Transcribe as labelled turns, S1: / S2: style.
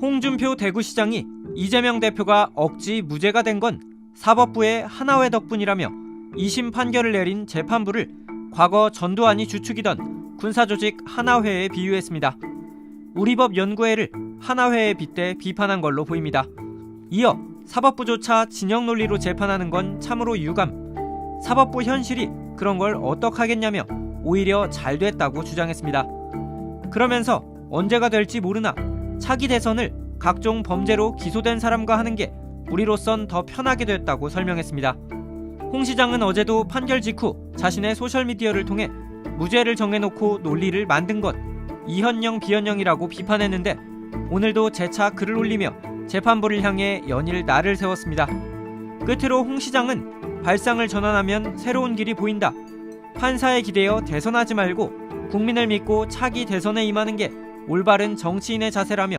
S1: 홍준표 대구시장이 이재명 대표가 억지 무죄가 된 건 사법부의 하나회 덕분이라며 2심 판결을 내린 재판부를 과거 전두환이 주축이던 군사조직 하나회에 비유했습니다. 우리법 연구회를 하나회에 빗대 비판한 걸로 보입니다. 이어 사법부조차 진영 논리로 재판하는 건 참으로 유감. 사법부 현실이 그런 걸 어떡하겠냐며 오히려 잘 됐다고 주장했습니다. 그러면서 언제가 될지 모르나 차기 대선을 각종 범죄로 기소된 사람과 하는 게 우리로선 더 편하게 됐다고 설명했습니다. 홍 시장은 어제도 판결 직후 자신의 소셜미디어를 통해 무죄를 정해놓고 논리를 만든 것 이현영 비현영이라고 비판했는데 오늘도 재차 글을 올리며 재판부를 향해 연일 날을 세웠습니다. 끝으로 홍 시장은 발상을 전환하면 새로운 길이 보인다. 판사에 기대어 대선하지 말고 국민을 믿고 차기 대선에 임하는 게 올바른 정치인의 자세라며